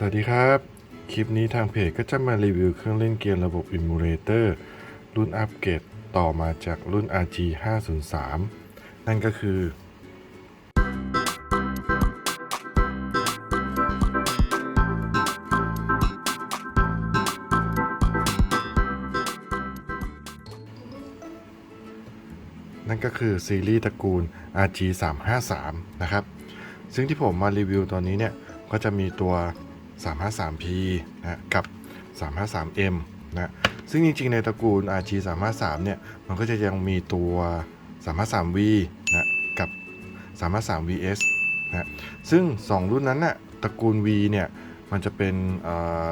สวัสดีครับ คลิปนี้ทางเพจก็จะมารีวิวเครื่องเล่นเกมระบบ Emulator รุ่นอัปเกรดต่อมาจากรุ่น RG 503 นั่นก็คือ นั่นก็คือซีรีส์ตระกูล RG 353 นะครับ ซึ่งที่ผมมารีวิวตอนนี้เนี่ยก็จะมีตัว 353P นะกับ 353M นะซึ่งจริงๆ ในตระกูล RG 353เนี่ยมันก็จะยังมีตัว 353V นะกับ 353VS นะซึ่ง 2 รุ่นนั้นน่ะตระกูล V เนี่ยมันจะเป็นเ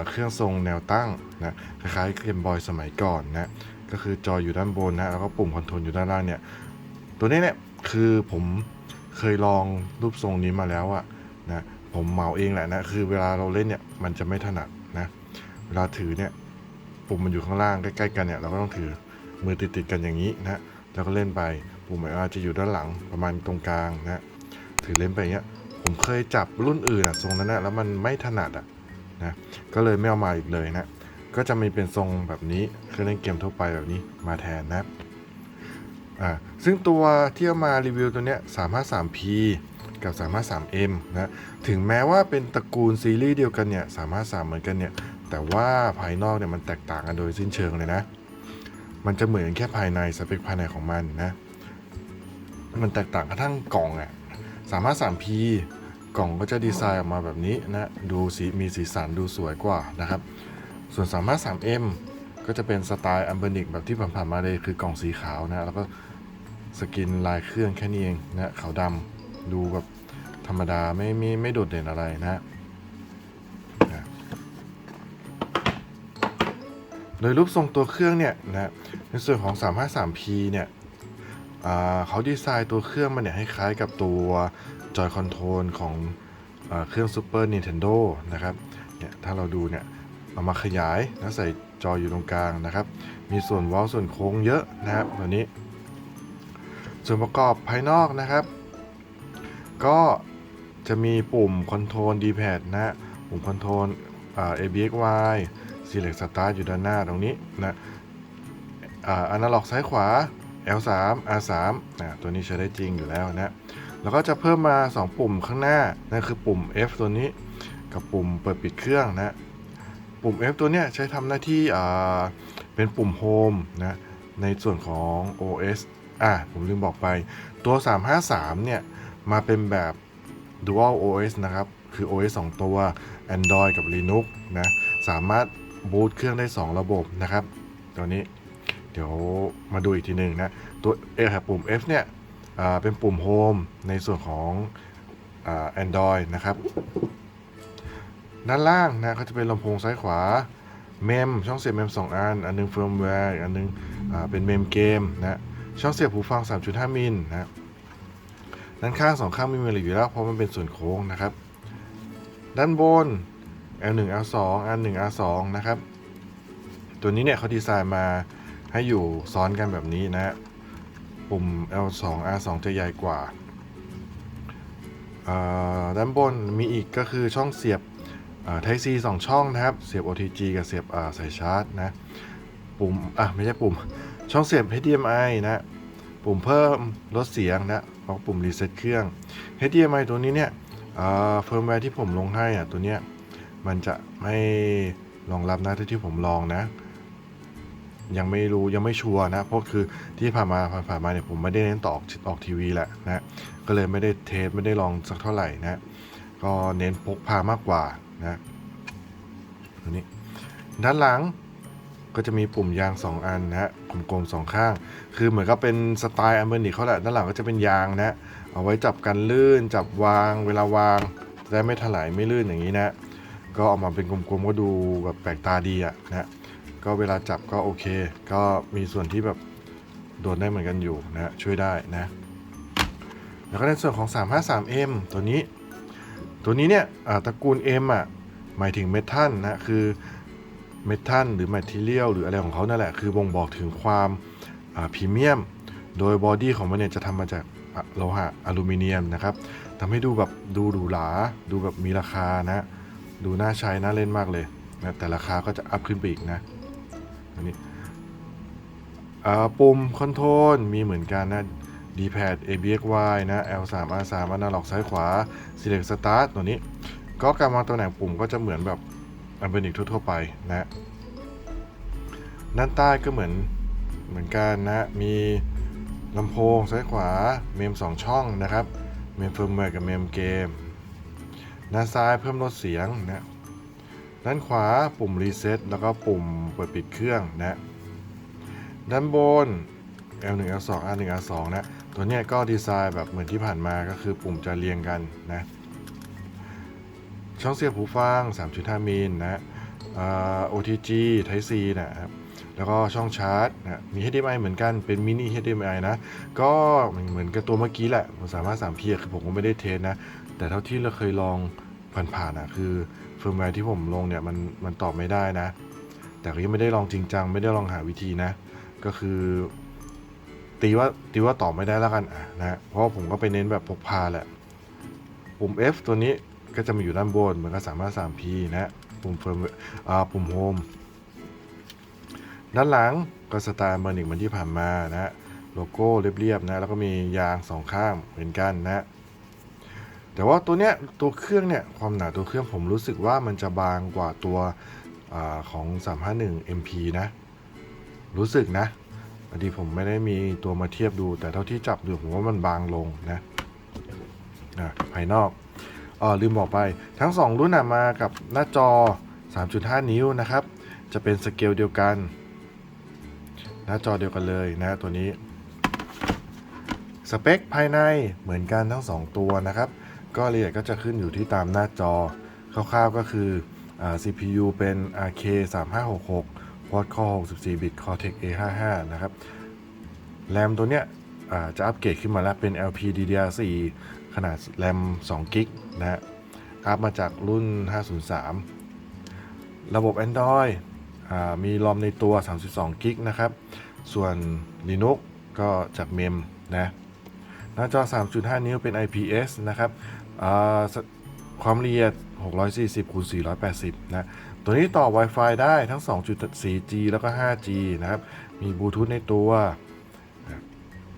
เครื่องทรงแนวตั้งนะคล้ายๆเกมบอยสมัยก่อนนะก็คือจออยู่ด้านบนนะแล้วก็ปุ่มคอนโทรลอยู่ด้านล่างเนี่ยตัวนี้เนี่ยคือผมเคยลองรูปทรงนี้มาแล้วอะนะ ผมเมาเองแหละนะคือเวลาเราเล่นเนี่ยมันจะไม่ถนัดนะเวลาถือเนี่ยปุ่มมันอยู่ข้างล่างใกล้ๆกันเนี่ยเราก็ต้องถือมือติดๆกันอย่างนี้นะแล้วก็เล่นไปปุ่มอาจจะอยู่ด้านหลังประมาณตรงกลางนะถือเล่นไปอย่างเงี้ยผมเคยจับรุ่นอื่นอะทรงนั้นนะแล้วมันไม่ถนัดอะนะก็เลยไม่เอามาอีกเลยนะก็จะมีเป็นทรงแบบนี้คือเล่นเกมทั่วไปแบบนี้มาแทนนะอ่าซึ่งตัวที่เอามารีวิวตัวเนี้ย 353P กับ 353M นะถึงแม้ว่าเป็นตระกูลซีรีส์เดียวกันเนี่ย353เหมือนกันเนี่ยแต่ว่าภายนอกเนี่ยมันแตกต่างกันโดยสิ้นเชิงเลยนะ มันจะเหมือนแค่ภายในสเปคภายในของมันนะ มันแตกต่างกระทั่งกล่องอะ่ะ 353P กล่องก็จะดีไซน์ออกมาแบบนี้นะดูสีมีสีสันดูสวยกว่านะครับ ส่วน 353M ก็จะเป็นสไตล์อัมเบนิกแบบที่ผ่านๆมาเลยคือกล่องสีขาวนะแล้วก็สกินลายเครื่องแค่นี้เองนะขาวดำ ดูแบบธรรมดาไม่ไม่ไม่โดดเด่นอะไรนะนะโดยรูปทรงตัวเครื่องเนี่ยนะในส่วนของ 353P เนี่ยเขาดีไซน์ตัวเครื่องมันเนี่ยให้คล้ายกับตัวจอยคอนโทรลของอเครื่อง Super Nintendo นะครับเนี่ยถ้าเราดูเนี่ยเอามาขยายแล้วใส่จออยู่ตรงกลางนะครับ มีส่วนเว้าส่วนโค้งเยอะนะครับตัวนี้ ส่วนประกอบภายนอกนะครับ ก็จะมีปุ่มคอนโทรล D-pad นะฮะปุ่มคอนโทรล ABXY Select Start อยู่ด้านหน้าตรงนี้นะอ่า Analog ซ้ายขวา L3 R3 นะตัวนี้ใช้ได้จริงอยู่แล้วนะ แล้วก็จะเพิ่มมา 2 ปุ่มข้างหน้านั่นคือปุ่ม F ตัวนี้ กับปุ่มเปิดปิดเครื่องนะ ปุ่ม F ตัวเนี้ยใช้ทำหน้าที่เป็นปุ่ม Home นะในส่วนของ OS อะผมลืมบอกไปตัว 353 เนี่ย มาเป็นแบบ Dual OS นะครับ คือ OS 2 ตัว Android กับ Linux นะ สามารถบูตเครื่องได้ 2 ระบบนะครับ ตัวนี้เดี๋ยวมาดูอีกทีหนึ่งนะ ตัวเอครับปุ่ม F เนี่ยเป็นปุ่ม Home ในส่วนของอ Android นะครับ ด้านล่างนะก็จะเป็นลำโพงซ้ายขวาเมมช่องเสียบเมม2อัน อันหนึงเฟิร์มแวร์อันหนึงอ่าเป็นเมมเกมนะช่องเสียบหูฟัง 3.5 มิลนะ ด้านข้างสองข้างไม่มีอะไรอยู่แล้ว เพราะมันเป็นส่วนโค้งนะครับ ด้านบน L1 L2 R1 R2 นะครับ ตัวนี้เนี่ยเขาดีไซน์มาให้อยู่ซ้อนกันแบบนี้นะฮะปุ่ม L2 R2 จะใหญ่กว่า ด้านบนมีอีกก็คือช่องเสียบไท p e C สองช่องนะครับ เสียบ OTG กับเสียบสายชาร์จนะ ปุ่ม อะ ไม่ใช่ปุ่ม ช่องเสียบ HDMI นะ ปุ่มเพิ่มลดเสียงนะแล้วก็ปุ่มรีเซ็ตเครื่อง HDMI ตัวนี้เนี่ยเฟิร์มแวร์ที่ผมลงให้อะตัวเนี้ยมันจะไม่รองรับนะที่ที่ผมลองนะ ยังไม่รู้ยังไม่ชัวร์นะเพราะคือที่ผ่านมาผ่านมาเนี่ยผมไม่ได้เน้นต่อออกออกทีวีแหละนะก็เลยไม่ได้เทสไม่ได้ลองสักเท่าไหร่นะก็เน้นพกพามากกว่านะตัวนี้ด้านหลัง ก็จะมีปุ่มยาง 2 อันนะฮะกลมๆสองข้าง คือเหมือนกับเป็นสไตล์อัมเบอร์นิกเขาแหละด้านหลังก็จะเป็นยางนะเอาไว้จับกันลื่น จับวาง เวลาวางจะได้ไม่ถลายไม่ลื่นอย่างนี้นะก็ออกมาเป็นกลมๆก็ดูแบบแปลกตาดีอะนะก็เวลาจับก็โอเค ก็มีส่วนที่แบบโดนได้เหมือนกันอยู่นะช่วยได้นะ แล้วก็ในส่วนของ 353M ตัวนี้ ตัวนี้เนี่ยอาตระกูล M อะหมายถึงเมทัลนะคือ เมทัลหรือแมทเทียลหรืออะไรของเขานั่นแหละ คือบ่งบอกถึงความพรีเมียม โดยบอดี้ของมันเนี่ยจะทำมาจากโลหะอลูมิเนียมนะครับทำให้ดูแบบดูหรูหรา ดูแบบมีราคานะ ดูน่าใช้น่าเล่นมากเลยนะแต่ราคาก็จะอัพขึ้นไปอีกนะอันนี้ปุ่มคอนโทรลมีเหมือนกันนะ D-pad ABXY นะ L3 R3 analog ซ้ายขวา select start ตัวนี้ ก็การวางตำแหน่งปุ่มก็จะเหมือนแบบ อันเป็นอีกทั่วๆไปนะด้านใต้ก็เหมือนเหมือนกันนะมีลำโพงซ้ายขวาเมม 2 ช่องนะครับเมมเฟิร์มแวร์กับเมมเกมด้านซ้ายเพิ่มลดเสียงนะด้านขวาปุ่มรีเซ็ตแล้วก็ปุ่มเปิดปิดเครื่องนะด้านบน L1 L2 R1 R2 นะตัวเนี้ยก็ดีไซน์แบบเหมือนที่ผ่านมาก็คือปุ่มจะเรียงกันนะ ช่องเสียบหูฟัง 3.5 มิลนะอ่า OTG Type C นะครับ แล้วก็ช่องชาร์จนะมี HDMI เหมือนกัน เป็นมินิ HDMI นะ ก็เหมือนกับตัวเมื่อกี้แหละผมสามารถ 3 p คือผมก็ไม่ได้เทสนะ แต่เท่าที่เราเคยลองผ่านๆนะคือเฟิร์มแวร์ที่ผมลงเนี่ยมันมันตอบไม่ได้นะ แต่ก็ยังไม่ได้ลองจริงจัง ไม่ได้ลองหาวิธีนะ ก็คือตีว่าตีว่าตอบไม่ได้แล้วกันนะ เพราะผมก็ไปเน้นแบบพกพาแหละ ปุ่ม F ตัวนี้ ก็จะมาอยู่ด้านบน มันก็สามารถ 3P นะปุ่มเฟิร์มอ่าปุ่มโฮมด้านหลังก็สไตล์เมอร์นิกเหมือนที่ผ่านมานะโลโก้เรียบๆนะแล้วก็มียางสองข้างเหมือนกันนะแต่ว่าตัวเนี้ยตัวเครื่องเนี่ยความหนาตัวเครื่องผมรู้สึกว่ามันจะบางกว่าตัวอาของ 351 MP นะรู้สึกนะพอดีผมไม่ได้มีตัวมาเทียบดู แต่เท่าที่จับดูผมว่ามันบางลงนะอะภายนอก อ๋อลืมบอกไป ทั้ง 2 รุ่นมากับหน้าจอ 3.5 นิ้วนะครับ จะเป็นสเกลเดียวกัน หน้าจอเดียวกันเลยนะตัวนี้ สเปคภายในเหมือนกันทั้ง 2 ตัวนะครับ ก็ละเอียดก็จะขึ้นอยู่ที่ตามหน้าจอ คร่าวๆก็คืออ CPU เป็น RK 3566 Quad Core 64 bit Cortex A55 นะครับ แรมตัวเนี้ยจะอัปเกรดขึ้นมาแล้วเป็น LPDDR4 ขนาดแรม2กิกนะฮะอัพมาจากรุ่น 503 ระบบ Android มีรอมในตัว 32กิกนะครับ ส่วน Linux ก็จากเมมนะหน้าจอ 3.5 นิ้วเป็น IPS นะครับอ่าสความละเอียด 640คูณ480 นะ ตัวนี้ต่อ Wi-Fi ได้ทั้ง 2.4G แล้วก็ 5G นะครับ มีบลูทูธในตัว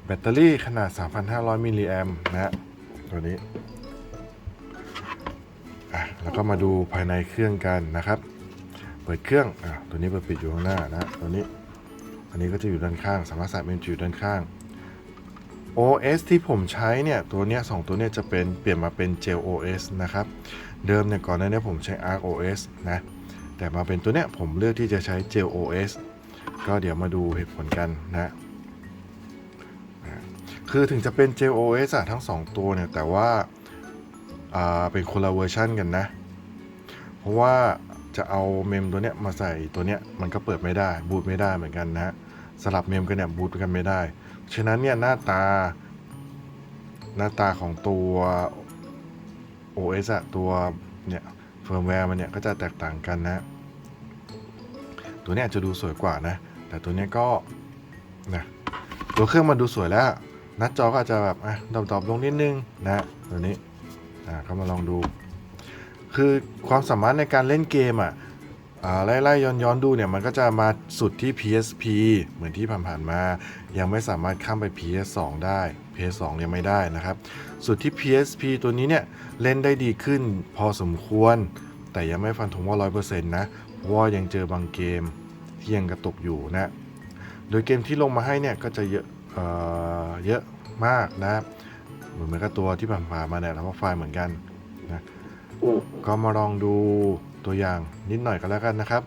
แบตเตอรี่ขนาด 3,500 มิลลิแอมนะ ตัวนี้อะแล้วก็มาดูภายในเครื่องกันนะครับ เปิดเครื่องอะตัวนี้เปิดปิดอยู่ข้างหน้านะตัวนี้ อันนี้ก็จะอยู่ด้านข้าง สามารถใส่เมมจะอยู่ด้านข้าง OS ที่ผมใช้เนี่ยตัวเนี้ยสองตัวเนี้ยจะเป็นเปลี่ยนมาเป็น Gel OS นะครับ เดิมเนี่ยก่อนหน้านี้ผมใช้ Arc OS นะแต่มาเป็นตัวเนี้ยผมเลือกที่จะใช้ Gel OS ก็เดี๋ยวมาดูเหตุผลกันนะ คือถึงจะเป็น Gel OS อะทั้ง 2 ตัวเนี่ย แต่ว่าาเป็นคนละเวอร์ชันกันนะ เพราะว่าจะเอาเมมตัวเนี้ยมาใส่ตัวเนี้ยมันก็เปิดไม่ได้ บูตไม่ได้เหมือนกันนะสลับเมมกันเนี่ยบูตกันไม่ได้ ฉะนั้นเนี่ยหน้าตา หน้าตาของตัว OS อะตัวเนี่ยเฟิร์มแวร์มันเนี่ยก็จะแตกต่างกันนะ ตัวเนี้ยจะดูสวยกว่านะ แต่ตัวเนี้ยก็นะตัวเครื่องมันดูสวยแล้ว หน้าจอก็อาจจะแบบอะดอปๆลงนิดนึงนะตัวนี้อ่าเข้ามาลองดู คือความสามารถในการเล่นเกมอะอ่าไล่ๆย้อนๆดูเนี่ยมันก็จะมาสุดที่ PSP เหมือนที่ผ่านๆมา ยังไม่สามารถข้ามไป PS2 ได้ PS2 ยังไม่ได้นะครับ สุดที่ PSP ตัวนี้เนี่ยเล่นได้ดีขึ้นพอสมควร แต่ยังไม่ฟันธงว่า 100%นะเพราะว่ายังเจอบางเกมที่ยังกระตุกอยู่นะ โดยเกมที่ลงมาให้เนี่ยก็จะเยอะ เอ่อเยอะมากนะเหมือนเหมือนกับตัวที่ผ่านๆมาเนี่ยแล้วก็ไฟล์เหมือนกันนะก็มาลองดูตัวอย่างนิดหน่อยก็แล้วกันนะครับ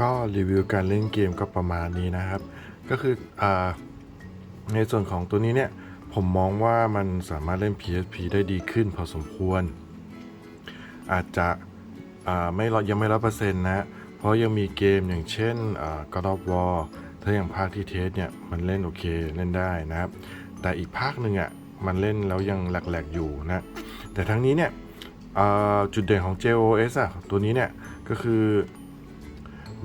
ก็รีวิวการเล่นเกมก็ประมาณนี้นะครับ ก็คืออในส่วนของตัวนี้เนี่ย ผมมองว่ามันสามารถเล่น PSP ได้ดีขึ้นพอสมควร อาจจะไม่ร้อยยังไม่ร้อยเปอร์เซ็นต์นะ เพราะยังมีเกมอย่างเช่น God of War ถ้าอย่างภาคที่เทสเนี่ย มันเล่นโอเคเล่นได้นะครับ แต่อีกภาคหนึ่งอะมันเล่นแล้วยังแหลกๆอยู่นะ แต่ทั้งนี้เนี่ยจุดเด่นของ JOS อะตัวนี้เนี่ย ก็คือ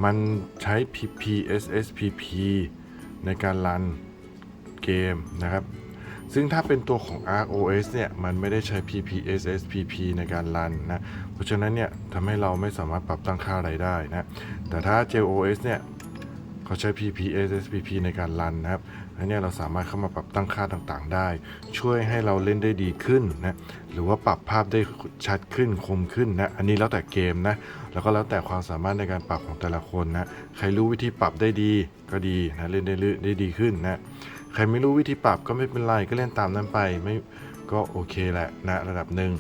มันใช้ PPSSPP ในการรันเกมนะครับ ซึ่งถ้าเป็นตัวของ ROS เนี่ย มันไม่ได้ใช้ PPSSPP ในการรันนะ เพราะฉะนั้นเนี่ยทำให้เราไม่สามารถปรับตั้งค่าอะไรได้นะ แต่ถ้า JOS เนี่ย เขาใช้ PPSSPP ในการรันนะครับอันเนี้ยเราสามารถเข้ามาปรับตั้งค่าต่างๆ ได้ ช่วยให้เราเล่นได้ดีขึ้นนะหรือว่าปรับภาพได้ชัดขึ้นคมขึ้นนะอันนี้แล้วแต่เกมนะแล้วก็แล้วแต่ความสามารถในการปรับของแต่ละคนนะใครรู้วิธีปรับได้ดีก็ดีนะเล่นได้ลื่นได้ดีขึ้นนะใครไม่รู้วิธีปรับก็ไม่เป็นไรก็เล่นตามนั้นไปไม่ก็โอเคแหละนะระดับหนึ่ง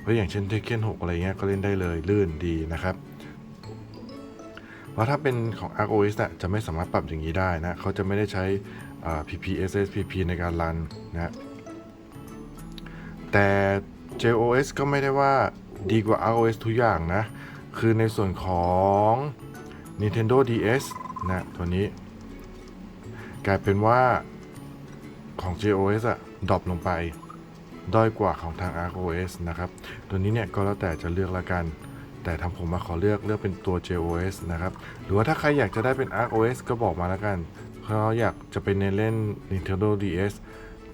เพราะอย่างเช่นเทคเคน6อะไรเงี้ยก็เล่นได้เลยลื่นดีนะครับ เพราะถ้าเป็นของ ROS น่ะจะไม่สามารถปรับอย่างนี้ได้นะเขาจะไม่ได้ใช้ PPSSPP ในการรันนะแต่ JOS ก็ไม่ได้ว่าดีกว่า ROS ทุกอย่างนะ คือในส่วนของ Nintendo DS นะตัวนี้ กลายเป็นว่าของ JOS อะดรอปลงไป ด้อยกว่าของทาง ROS นะครับ ตัวนี้เนี่ยก็แล้วแต่จะเลือกละกัน แต่ทางผมมาขอเลือกเลือกเป็นตัว JOS นะครับ หรือว่าถ้าใครอยากจะได้เป็น ArcOS ก็บอกมาแล้วกันเขาะอยากจะเป็นในเล่น Nintendo DS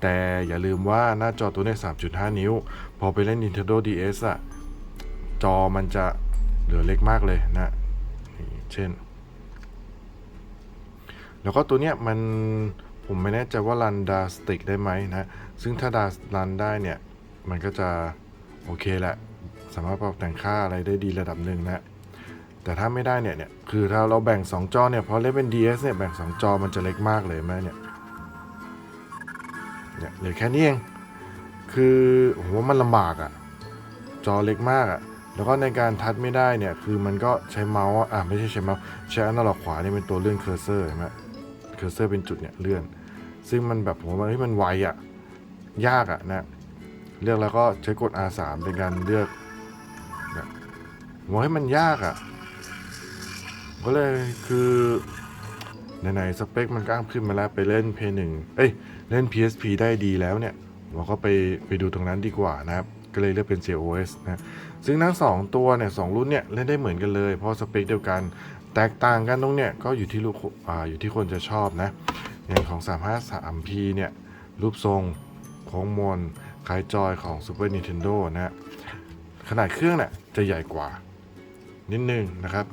แต่อย่าลืมว่าหน้าจอตัวนี้ 3.5 นิ้ว พอไปเล่น Nintendo DS อะจอมันจะเหลือเล็กมากเลยนะ เช่น แล้วก็ตัวเนี้ยมันผมไม่แน่ใจว่ารันดาสติกได้ไหมนะ ซึ่งถ้าดารันได้เนี่ย มันก็จะโอเคแหละ สามารถปรับแต่งค่าอะไรได้ดีระดับหนึ่งนะแต่ถ้าไม่ได้เนี่ยเนี่ยคือถ้าเราแบ่ง 2 จอเนี่ยพอเล่นเป็น DS เนี่ยแบ่ง 2 จอมันจะเล็กมากเลยแม่เนี่ยเนี่ยเหลือแค่นี้เองคือผมว่ามันลำบากอะ่ะจอเล็กมากอะ่ะแล้วก็ในการทัชไม่ได้เนี่ยคือมันก็ใช้เมาส์อะไม่ใช่ใช้เมาส์ใช้อนาล็อกขวาเนี่ยเป็นตัวเลื่อนเคอร์เซอร์เห็นไหมเคอร์เซอร์เป็นจุดเนี่ยเลื่อน ซึ่งมันแบบผมว่าเฮ้ยมันไวอะ่ะยากอะ่ะนะเลือกแล้วก็ใช้กด R3 เป็นการเลือก ว่าให้มันยากอะ่ะ ก็เลยคือไหนๆสเปคมันก็อัพขึ้นมาแล้วไปเล่น p 1เอ้ย เล่น PSP ได้ดีแล้วเนี่ย เราก็ไปไปดูตรงนั้นดีกว่านะครับ ก็เลยเลือกเป็น JOS นะซึ่งทั้ง 2 ตัวเนี่ยสองรุ่นเนี่ย เล่นได้เหมือนกันเลย เพราะสเปคเดียวกัน แตกต่างกันตรงเนี่ย ก็อยู่ที่ลูกอ่าอยู่ที่คนจะชอบนะ อย่างของ 353P เนี่ย รูปทรงโค้งมนคล้ายจอยของ Super Nintendo นะขนาดเครื่องเนี่ยจะใหญ่กว่า นิดนึงนะครับ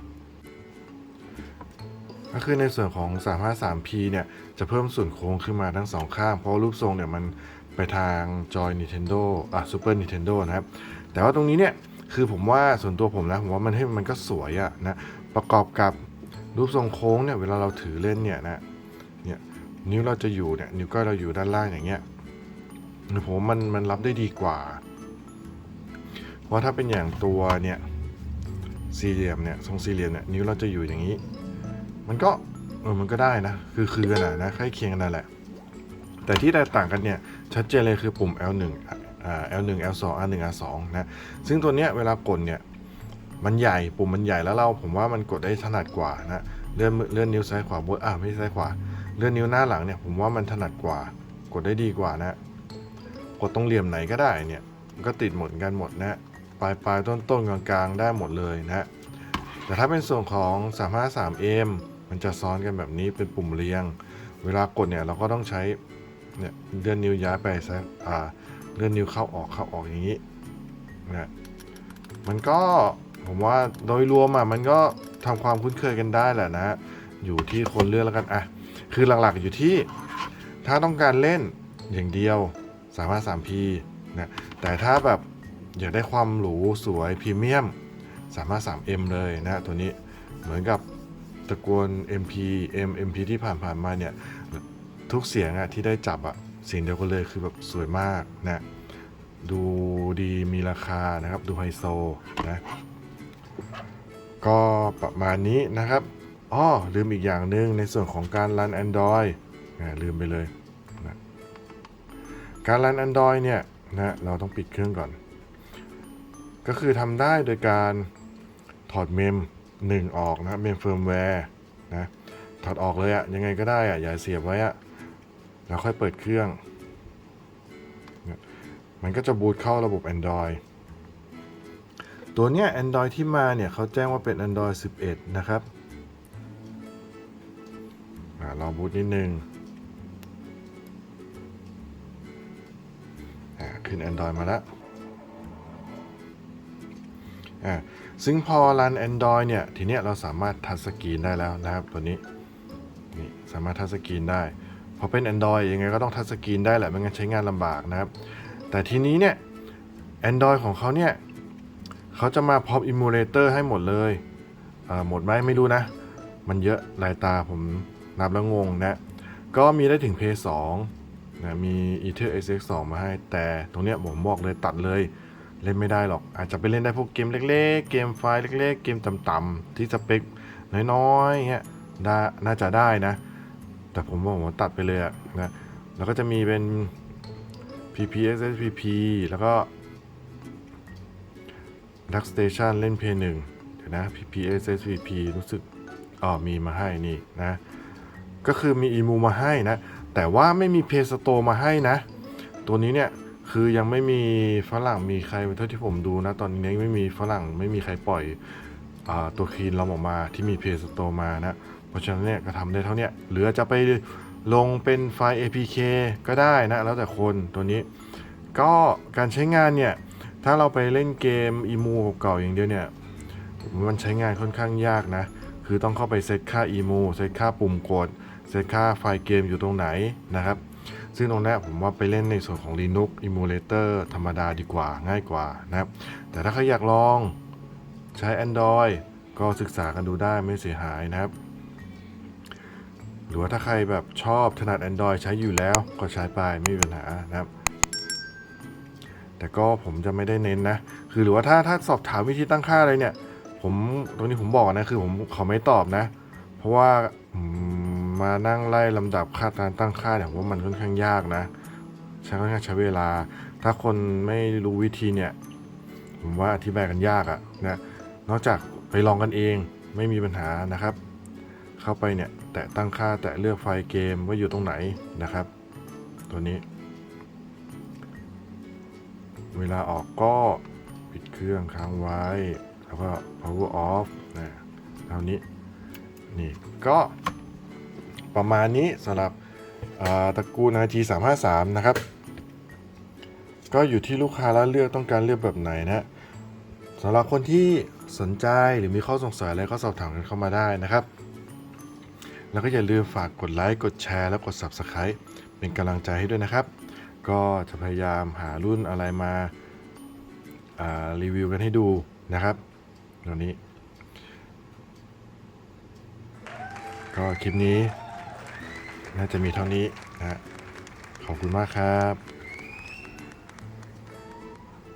ก็คือในส่วนของ 353P เนี่ยจะเพิ่มส่วนโค้งขึ้นมาทั้งสองข้าง เพราะรูปทรงเนี่ยมันไปทางจอย Nintendo อะ Super Nintendo นะครับ แต่ว่าตรงนี้เนี่ยคือผมว่าส่วนตัวผมนะผมว่ามันให้มันก็สวยอะนะประกอบกับรูปทรงโค้งเนี่ยเวลาเราถือเล่นเนี่ยนะเนี่ยนิ้วเราจะอยู่เนี่ยนิ้วก้อยเราอยู่ด้านล่างอย่างเงี้ยผมมันมันรับได้ดีกว่า เพราะถ้าเป็นอย่างตัวเนี่ย สี่เหลี่ยมเนี่ยทรงสี่เหลี่ยมเนี่ยนิ้วเราจะอยู่อย่างนี้ มันก็เออมันก็ได้นะ คือคือกันนะนะใกล้เคียงกันนั่นแหละ แต่ที่แตกต่างกันเนี่ยชัดเจนเลยคือปุ่ม L1 อ่า L1 L2 R1 R2 นะซึ่งตัวเนี้ยเวลากดเนี่ยมันใหญ่ปุ่มมันใหญ่แล้วเราผมว่ามันกดได้ถนัดกว่านะเลื่อนเลื่อนนิ้วซ้ายขวาบนอ่าไม่ใช่ซ้ายขวา เลื่อนนิ้วหน้าหลังเนี่ยผมว่ามันถนัดกว่า กดได้ดีกว่านะ กดตรงเหลี่ยมไหนก็ได้เนี่ยมันก็ติดหมดกันหมดนะ ลายปลายต้นต้นกลางกลางๆได้หมดเลยนะฮะแต่ถ้าเป็นส่วนของ 353M มันจะซ้อนกันแบบนี้เป็นปุ่มเรียง เวลากดเนี่ยเราก็ต้องใช้เนี่ยเลื่อนนิ้วย้ายไปซะอ่าเลื่อนนิ้วเข้าออกเข้าออกอย่างนี้นะมันก็ผมว่าโดยรวมอะมันก็ทำความคุ้นเคยกันได้แหละนะอยู่ที่คนเลือกแล้วกันอะคือหลักๆอยู่ที่ถ้าต้องการเล่นอย่างเดียวสามารถ 3P นะแต่ถ้าแบบ อยากได้ความหรูสวยพรีเมียม สามารถ 3M เลยนะตัวนี้เหมือนกับตระกูล MP M MP ที่ผ่านๆมาเนี่ยทุกเสียงอะที่ได้จับอะเสียงเดียวกันเลยคือแบบสวยมากนะดูดีมีราคานะครับ ดูไฮโซนะก็ประมาณนี้นะครับอ้อลืมอีกอย่างหนึ่งในส่วนของการรัน Android อ่าลืมไปเลยนะการรัน Android เนี่ยนะเราต้องปิดเครื่องก่อน ก็คือทำได้โดยการถอดเมมหนึ่งออกนะเมมเฟิร์มแวร์นะถอดออกเลยอะยังไงก็ได้อะอย่าเสียบไว้อะแล้วค่อยเปิดเครื่อง มันก็จะบูตเข้าระบบ Android ตัวเนี้ย Android ที่มาเนี่ยเขาแจ้งว่าเป็น Android 11 นะครับอรอบูตนิดนึงขึ้น Android มาแล้ว อ่าซึ่งพอรัน Android เนี่ย ทีเนี้ยเราสามารถทัชสกรีนได้แล้วนะครับตัวนี้นี่สามารถทัชสกรีนได้พอเป็น Android ยังไงก็ต้องทัชสกรีนได้แหละไม่งั้นใช้งานลำบากนะครับ แต่ทีนี้เนี่ย Android ของเขาเนี่ยเขาจะมาพร้อมอิมูเลเตอร์ให้หมดเลยหมดไหมไม่รู้นะ มันเยอะลายตาผมนับแล้วงงนะก็มีได้ถึง p 2นะมี Ether SX 2 มาให้แต่ตรงเนี้ยผมบอกเลยตัดเลย เล่นไม่ได้หรอก อาจจะไปเล่นได้พวกเกมเล็กๆ เกมไฟล์เล็ก ๆ เกมต่ำๆที่สเปคน้อยๆเงี้ยได้น่าจะได้นะ แต่ผมบอกว่าตัดไปเลยอะนะแล้วก็จะมีเป็น PPSSPP แล้วก็ Dark Station เล่นเพย์หนึ่งเดี๋ยวนะ PPSSPP รู้สึกอ๋อมีมาให้นี่นะ ก็คือมีอีมูมาให้นะ แต่ว่าไม่มีเพย์สโตมาให้นะ ตัวนี้เนี่ย คือยังไม่มีฝรั่งมีใครเท่าที่ผมดูนะ ตอนนี้ยังไม่มีฝรั่งไม่มีใครปล่อยอตัวคีนเราออกมาที่มีเพย์สโตมานะ เพราะฉะนั้นเนี่ยก็ทำได้เท่านี้ยหรือจะไปลงเป็นไฟล์ APK ก็ได้นะ แล้วแต่คนตัวนี้ ก็การใช้งานเนี่ย ถ้าเราไปเล่นเกมอีมูเก่าอย่างเดียวเนี่ย มันใช้งานค่อนข้างยากนะ คือต้องเข้าไปเซตค่าอีมูเซตค่าปุ่มกดเซตค่าไฟล์เกมอยู่ตรงไหนนะครับ ซึ่งตรงนี้ผมว่าไปเล่นในส่วนของ Linux Emulator ธรรมดาดีกว่าง่ายกว่านะครับ แต่ถ้าใครอยากลองใช้ Android ก็ศึกษากันดูได้ไม่เสียหายนะครับ หรือว่าถ้าใครแบบชอบถนัด Android ใช้อยู่แล้วก็ใช้ไปไม่มีปัญหานะครับ แต่ก็ผมจะไม่ได้เน้นนะ คือหรือว่าถ้าถ้าสอบถามวิธีตั้งค่าอะไรเนี่ย ผมตรงนี้ผมบอกนะคือผมขอไม่ตอบนะ เพราะว่า มานั่งไล่ลำดับค่าการตั้งค่าเนี่ยผมว่ามันค่อนข้างยากนะใช้ค่อนข้างใช้เวลา ถ้าคนไม่รู้วิธีเนี่ย ผมว่าอธิบายกันยากอะนะนอกจากไปลองกันเองไม่มีปัญหานะครับ เข้าไปเนี่ย แตะตั้งค่าแตะเลือกไฟล์เกมว่าอยู่ตรงไหนนะครับ ตัวนี้ เวลาออกก็ปิดเครื่องค้างไว้ แล้วก็ power off นะเท่านี้นี่ก็ ประมาณนี้สำหรับอ่าตระกูล RG 353 นะครับ ก็อยู่ที่ลูกค้าแล้วเลือกต้องการเลือกแบบไหนนะสำหรับคนที่สนใจหรือมีข้อสงสัยอะไรก็สอบถามกันเข้ามาได้นะครับ แล้วก็อย่าลืมฝากกดไลค์กดแชร์แล้วกด Subscribe เป็นกำลังใจให้ด้วยนะครับ ก็จะพยายามหารุ่นอะไรมาารีวิวกันให้ดูนะครับตัวนี้ ก็คลิปนี้ น่าจะมีเท่านี้นะขอบคุณมากครับ